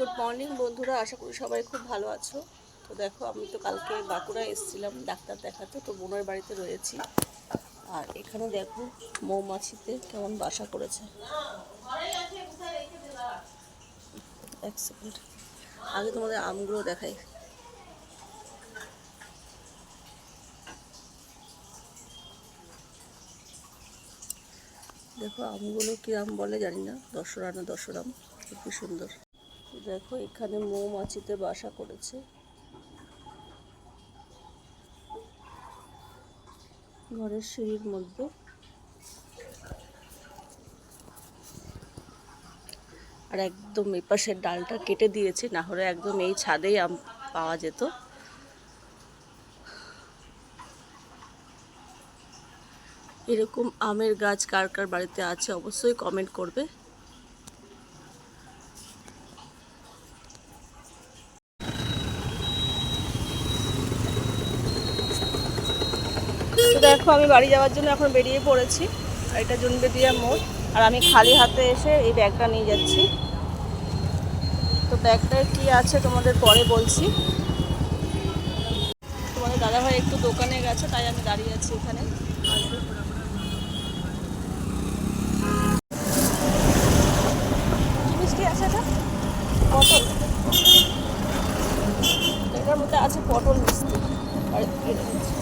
Good morning বন্ধুরা, আশা করি সবাই খুব ভালো আছো। তো দেখো, আমি তো কালকে বাঁকুড়া এসেছিলাম ডাক্তার দেখাতে, তো বোনের বাড়িতে রয়েছি। আর এখানে দেখো, মৌমাছিতে কেমন বাসা করেছে। এক সেকেন্ড আগে তোমাদের আমগুলো দেখাই। দেখো, আমগুলো কি আম বলে জানি না দশরা না দশরাম খুবই সুন্দর। দেখো, এখানে মৌমাছিতে বাসা করেছে। ঘরের সিঁড়ির মধ্যে। আর একদম এই পাশের ডালটা কেটে দিয়েছে, না হলে একদম এই ছাদেই আম পাওয়া যেত। এরকম আমের গাছ কার কার বাড়িতে আছে অবশ্যই কমেন্ট করবে তো দেখো, আমি বাড়ি যাওয়ার জন্য এখন বেরিয়ে পড়েছি। এটা জুনবেদিয়া মোড়। আর আমি খালি হাতে এসে এই ব্যাগটা নিয়ে যাচ্ছি। তো ব্যাগটায় কি আছে তোমাদের পরে বলছি। তোমাদের দাদাভাই একটু দোকানে গেছে, তাই আমি দাঁড়িয়ে আছি এখানে। আছে এটা? পটল। এটার মধ্যে আছে পটল মিষ্টি। আর এটা হচ্ছে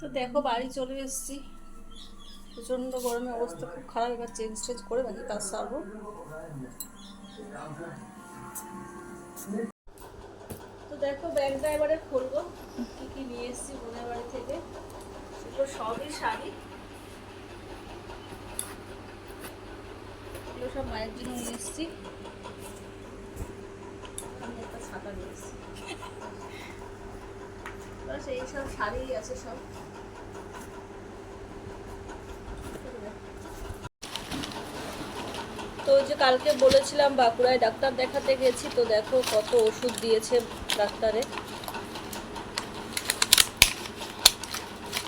তো দেখো, বাড়ি চলে এসেছি। প্রচণ্ড গরমে অবস্থা, খুব খারাপ। এবার চেঞ্জ টেঞ্জ করে বাকি কাজ সারবো। তো দেখো, ব্যাগটা এবারে খুলবো। কি কি নিয়ে এসেছি বোনের বাড়ি থেকে। এগুলো সবই শাড়ি। এগুলো সব মায়ের জন্য নিয়ে এসেছি। আমি একটা ছাতা নিয়ে এসেছি। বাস, এই সব শাড়ি আছে সব। তো যে কালকে বলেছিলাম বাঁকুড়ায় ডাক্তার দেখাতে গেছি, তো দেখো কত ওষুধ দিয়েছে ডাক্তারে।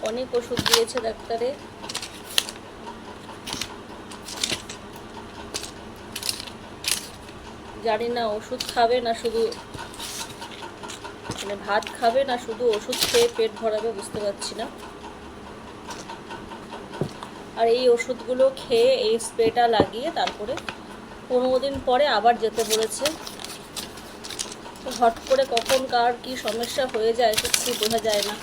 অনেক ওষুধ দিয়েছে ডাক্তারে। জানি না ওষুধ খাবে না শুধু মানে ভাত খাবে না, শুধু ওষুধ খেয়ে পেট ভরাবে, বুঝতে পারছি না। আর এই ওষুধগুলো খেয়ে এই স্প্রেটা লাগিয়ে তারপরে পনেরো দিন পরে আবার যেতে বলেছে। হট করে কখন কার কি সমস্যা হয়ে যায় সত্যি বোঝা যায় না।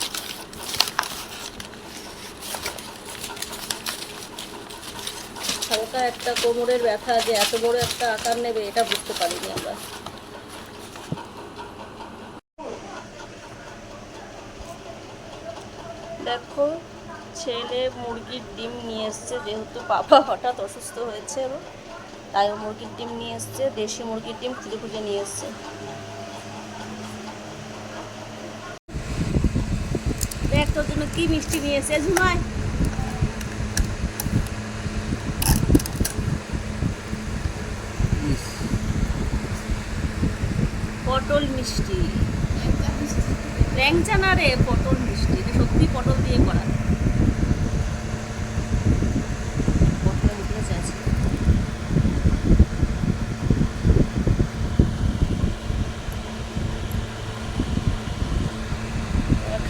হালকা একটা কোমরের ব্যথা যে এত বড় একটা আকার নেবে এটা বুঝতে পারিনি আমরা। দেখো ছেলে মুরগির ডিম নিয়ে এসছে যেহেতু বাবা হঠাৎ অসুস্থ হয়েছে তাই ও মুরগির ডিম নিয়ে এসছে দেশি মুরগির ডিম খুঁজে খুঁজে নিয়ে এসছে। দেখ তোর জন্য কি মিষ্টি নিয়ে এসছে ঝুমায় পটল মিষ্টি। ল্যাংচা না রে পটল মিষ্টি এটা সত্যি পটল দিয়ে করা পটলের উঠেছে আছে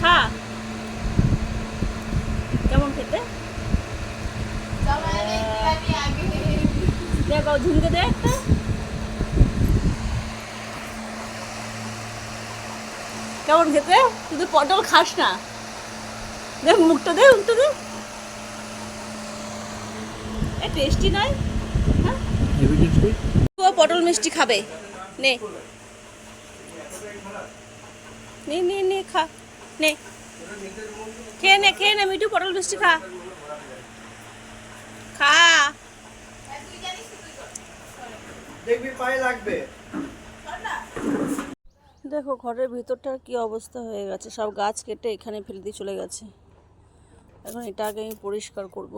খা কেমন খেতে ও ঝুমকে দে একটা। কেমন খেতে? তুই পটল খাস না। দেখ মুখটা দে মুখটা দে। এ টেস্টি নয়? হ্যাঁ? পটল মিষ্টি খাবে। নে। নে নে নে, খা। নে। খেয়ে নে খেয়ে নে, মিঠু, পটল মিষ্টি খা। খা। দেখবি দেখো, ঘরের ভিতরটার কি অবস্থা হয়ে গেছে। সব গাছ কেটে এখানে ফেলে দিয়ে চলে গেছে। এখন এটা আগে আমি পরিষ্কার করব।